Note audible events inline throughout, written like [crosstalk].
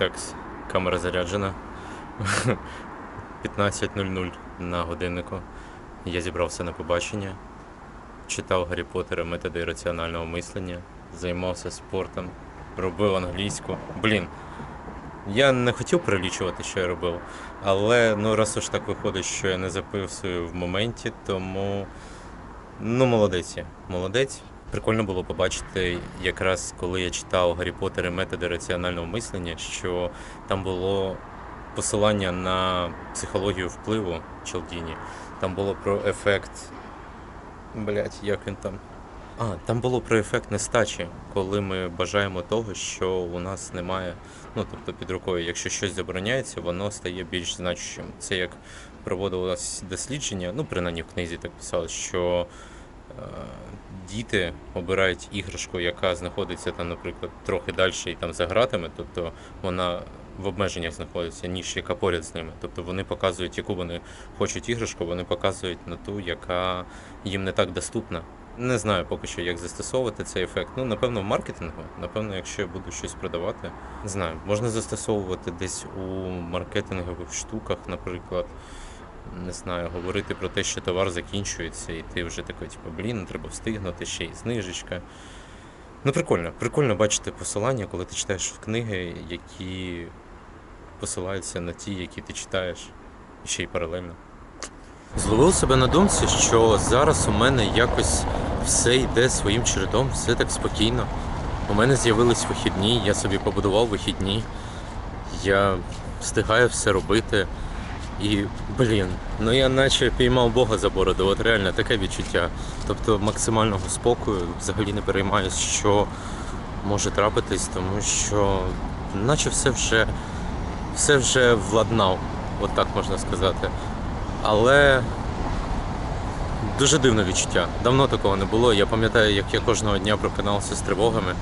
Так, камера заряджена. [laughs] 15.00 на годиннику. Я зібрався на побачення, читав Гаррі Поттера методи раціонального мислення, займався спортом, робив англійську. Блін. Я не хотів перелічувати, що я робив, але ну раз уж так виходить, що я не записую в моменті, тому ну молодець я. Молодець. Прикольно було побачити, якраз коли я читав Гаррі Поттер і методи раціонального мислення, що там було посилання на психологію впливу Челдіні. Там було про ефект. Блять, як він там. А, там було про ефект нестачі, коли ми бажаємо того, що у нас немає. Ну, тобто під рукою, якщо щось забороняється, воно стає більш значущим. Це як проводилось дослідження, ну, принаймні в книзі так писали, що діти обирають іграшку, яка знаходиться там, наприклад, трохи далі і там за гратами, тобто вона в обмеженнях знаходиться, ніж яка поряд з ними. Тобто вони показують, яку вони хочуть іграшку, вони показують на ту, яка їм не так доступна. Не знаю поки що, як застосовувати цей ефект. Ну, напевно, в маркетингу. Напевно, якщо я буду щось продавати, знаю, можна застосовувати десь у маркетингових штуках, наприклад. Не знаю, говорити про те, що товар закінчується, і ти вже такий, типу, блін, треба встигнути, ще й знижечка. Ну, прикольно, прикольно бачити посилання, коли ти читаєш книги, які посилаються на ті, які ти читаєш, і ще й паралельно. Зловив себе на думці, що зараз у мене якось все йде своїм чередом, все так спокійно. У мене з'явились вихідні, я собі побудував вихідні. Я встигаю все робити. І, блін, ну я наче піймав Бога за бороду, от реально таке відчуття. Тобто максимального спокою, взагалі не переймаюсь, що може трапитись, тому що наче все вже, все вже владнав, от так можна сказати. Але дуже дивне відчуття. Давно такого не було. Я пам'ятаю, як я кожного дня прокинався з тривогами,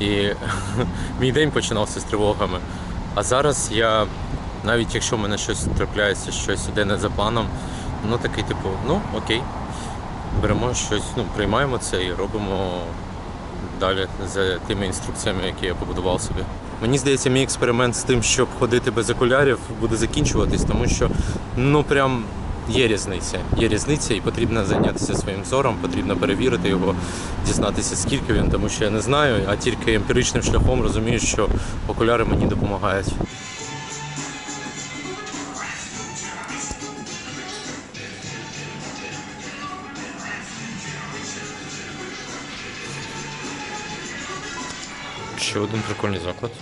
і [laughs] мій день починався з тривогами. А зараз я, навіть якщо в мене щось трапляється, щось іде не за планом, ну такий, типу, ну окей, беремо щось, ну, приймаємо це і робимо далі за тими інструкціями, які я побудував собі. Мені здається, мій експеримент з тим, щоб ходити без окулярів, буде закінчуватись, тому що ну прям є різниця. Є різниця, і потрібно зайнятися своїм зором, потрібно перевірити його, дізнатися, скільки він, тому що я не знаю, а тільки емпіричним шляхом розумію, що окуляри мені допомагають. Ще один прикольний заклад.